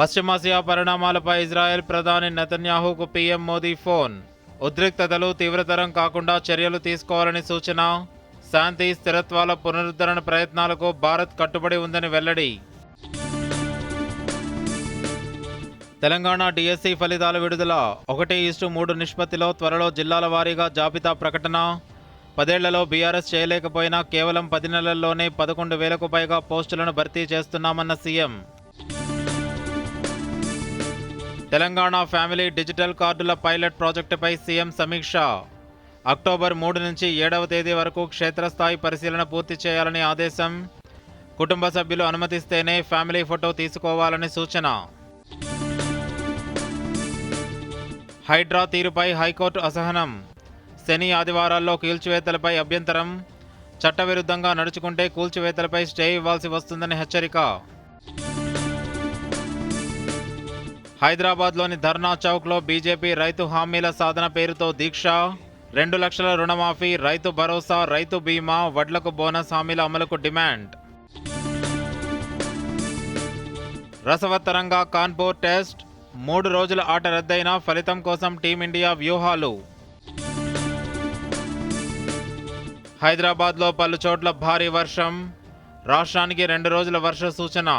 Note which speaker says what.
Speaker 1: పశ్చిమాసియా పరిణామాలపై ఇజ్రాయెల్ ప్రధాని నెతన్యాహుకు పీఎం మోదీ ఫోన్. ఉద్రిక్తతలు తీవ్రతరం కాకుండా చర్యలు తీసుకోవాలని సూచన. శాంతి స్థిరత్వాల పునరుద్ధరణ ప్రయత్నాలకు భారత్ కట్టుబడి ఉందని వెల్లడి. తెలంగాణ డిఎస్సి ఫలితాల విడుదల. ఒకటి ఇస్టు మూడు నిష్పత్తిలో త్వరలో జిల్లాల వారీగా జాబితా ప్రకటన. పదేళ్ళలో బీఆర్ఎస్ చేయలేకపోయినా కేవలం పది నెలల్లోనే పదకొండు వేలకు పైగా పోస్టులను భర్తీ చేస్తున్నామన్న సీఎం. తెలంగాణ ఫ్యామిలీ డిజిటల్ కార్డుల పైలట్ ప్రాజెక్టుపై సీఎం సమీక్ష. అక్టోబర్ మూడు నుంచి ఏడవ తేదీ వరకు క్షేత్రస్థాయి పరిశీలన పూర్తి చేయాలని ఆదేశం. కుటుంబ సభ్యులు అనుమతిస్తేనే ఫ్యామిలీ ఫోటో తీసుకోవాలని సూచన. హైడ్రా తీరుపై హైకోర్టు అసహనం. శని ఆదివారాల్లో కూల్చివేతలపై అభ్యంతరం. చట్టవిరుద్ధంగా నడుచుకుంటే కూల్చివేతలపై స్టే ఇవ్వాల్సి వస్తుందని హెచ్చరిక. హైదరాబాద్లోని ధర్నా చౌక్లో బీజేపీ రైతు హామీల సాధన పేరుతో దీక్ష రెండు లక్షల రుణమాఫీ రైతు భరోసా రైతు బీమా వడ్లకు బోనస్ హామీల అమలుకు డిమాండ్. రసవత్తరంగా కాన్పూర్ టెస్ట్ మూడు రోజుల ఆట రద్దయిన ఫలితం కోసం టీమిండియా వ్యూహాలు. హైదరాబాద్లో పలు చోట్ల భారీ వర్షం రాష్ట్రానికి రెండు రోజుల వర్ష సూచన.